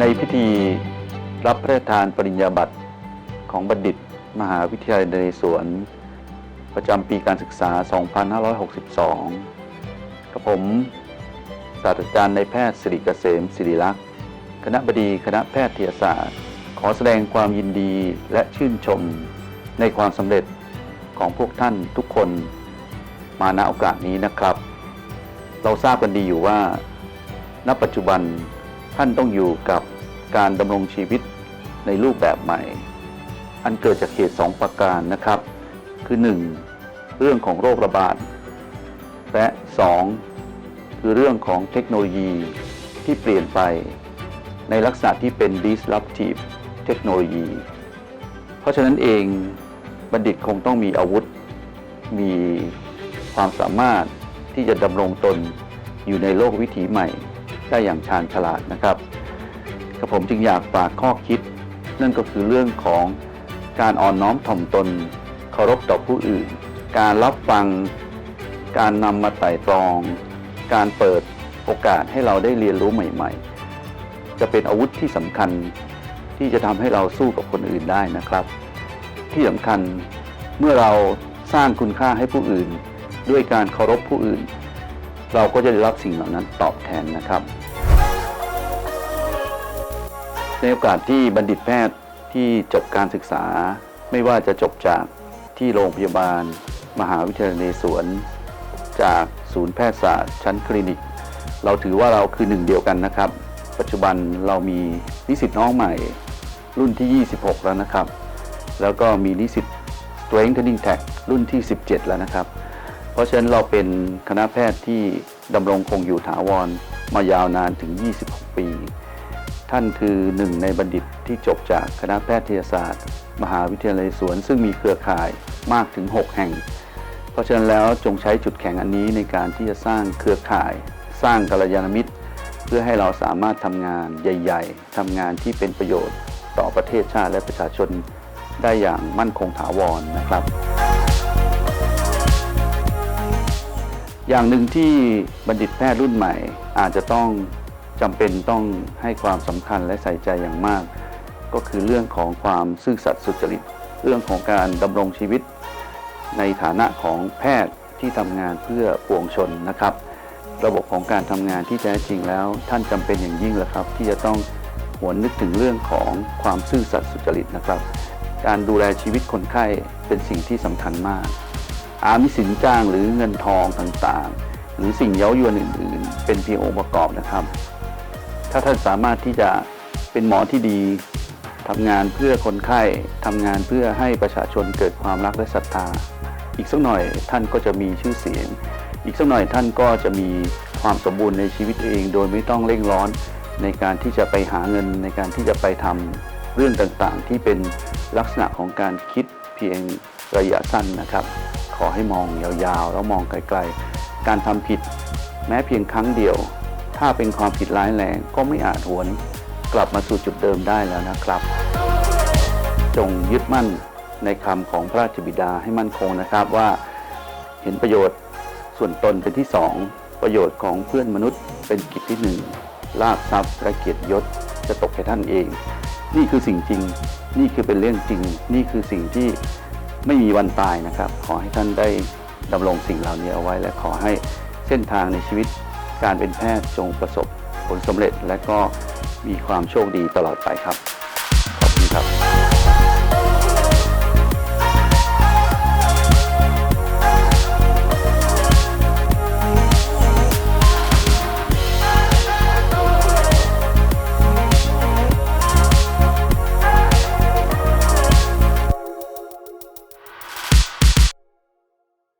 ในพิธีรับพระราชทานปริญญาบัตรของบัณฑิต มหาวิทยาลัยนเรศวร ประจำปีการศึกษา 2562 กับผมศาสตราจารย์ในแพทย์สิริเกษมสิริลักษ์ คณะบดีคณะแพทยศาสตร์ ขอแสดงความยินดีและชื่นชมในความสำเร็จของพวกท่านทุกคนมาณโอกาสนี้นะครับ เราทราบกันดีอยู่ว่า ณ ปัจจุบันท่านต้องอยู่กับ การดำรงชีวิตในรูปแบบใหม่ อันเกิดจากเหตุสองประการนะครับ คือ 1. เรื่องของโรคระบาด และ 2. คือเรื่องของเทคโนโลยีที่เปลี่ยนไป ในลักษณะที่เป็น disruptive เทคโนโลยี เพราะฉะนั้นเองบัณฑิตคงต้องมีอาวุธ มีความสามารถที่จะดำรงตนอยู่ในโลกวิถีใหม่ได้อย่างชาญฉลาดนะครับ กับผมจึงอยากฝากข้อคิด นั่นก็คือเรื่องของการอ่อนน้อมถ่อมตนเคารพต่อผู้อื่น การรับฟัง การนำมาไต่ตรอง การเปิดโอกาสให้เราได้เรียนรู้ใหม่ ๆ จะเป็นอาวุธที่สำคัญที่จะทำให้เราสู้กับคนอื่นได้นะครับ ที่สำคัญเมื่อเราสร้างคุณค่าให้ผู้อื่น ด้วยการเคารพผู้อื่น เราก็จะได้รับสิ่งเหล่านั้นตอบแทนนะครับ ในโอกาสที่บัณฑิตแพทย์ที่จบการศึกษา ไม่ว่าจะจบจากที่โรงพยาบาล มหาวิทยาลัยนเรศวรจากศูนย์แพทยศาสตร์ ชั้นคลินิก เราถือว่าเราคือหนึ่งเดียวกันนะครับ ปัจจุบันเรามีนิสิตน้องใหม่ รุ่นที่ 26 แล้วนะครับ แล้วก็มีนิสิต Strengthening Tag รุ่นที่ 17 แล้วนะครับ เพราะฉะนั้นเราเป็นคณะแพทย์ที่ดำรงคงอยู่ถาวรมายาวนานถึง 26 ปี ท่านคือหนึ่งในบัณฑิตที่จบจากคณะแพทยศาสตร์ มหาวิทยาลัยสวน ซึ่งมีเครือข่ายมากถึง 6 แห่ง เพราะฉะนั้นแล้วจงใช้จุดแข็งอันนี้ในการที่จะสร้างเครือข่าย สร้างกัลยาณมิตร เพื่อให้เราสามารถทำงานใหญ่ ๆทำงานที่เป็นประโยชน์ต่อประเทศชาติและประชาชนได้อย่างมั่นคงถาวรนะครับ อย่างหนึ่งที่บัณฑิตแพทย์รุ่นใหม่อาจจะต้อง จำเป็นต้องให้ความสำคัญและใส่ใจอย่างมาก ก็คือเรื่องของความซื่อสัตย์สุจริต เรื่องของการดำรงชีวิต ในฐานะของแพทย์ที่ทำงานเพื่อปวงชนนะครับ ระบบของการทำงานที่แท้จริงแล้ว ท่านจำเป็นอย่างยิ่งแล้วครับ ที่จะต้องหวนนึกถึงเรื่องของความซื่อสัตย์สุจริตนะครับ การดูแลชีวิตคนไข้เป็นสิ่งที่สำคัญมาก อามิสินจ้างหรือเงินทองต่างๆ หรือสิ่งเย้ายวนอื่น ๆ เป็นเพียงองค์ประกอบนะครับ ถ้าท่านสามารถที่จะเป็นหมอที่ดีทำงานเพื่อคนไข้ทำงานเพื่อให้ประชาชนเกิดความรักและศรัทธา อีกสักหน่อยท่านก็จะมีชื่อเสียง อีกสักหน่อยท่านก็จะมีความสมบูรณ์ในชีวิตเอง โดยไม่ต้องเร่งร้อนในการที่จะไปหาเงินในการที่จะไปทำเรื่องต่างๆ ที่เป็นลักษณะของการคิดเพียงระยะสั้นนะครับ ขอให้มองยาวๆ แล้วมองไกลๆ การทำผิดแม้เพียงครั้งเดียว ถ้าเป็นความผิดร้ายแรงก็ไม่อาจหวนกลับมาสู่จุดเดิมได้แล้วนะครับ จงยึดมั่นในคำของพระราชบิดาให้มั่นคงนะครับว่าเห็นประโยชน์ส่วนตนเป็นที่สองประโยชน์ของเพื่อนมนุษย์เป็นกิจที่หนึ่งลาบทรัพย์และเกียรติยศจะตกแก่ท่านเอง นี่คือสิ่งจริง นี่คือเป็นเรื่องจริง นี่คือสิ่งที่ไม่มีวันตายนะครับ ขอให้ท่านได้ดำรงสิ่งเหล่านี้เอาไว้และขอให้เส้นทางในชีวิต การเป็นแพทย์จงประสบผลสำเร็จ และก็มีความโชคดีตลอดไปครับ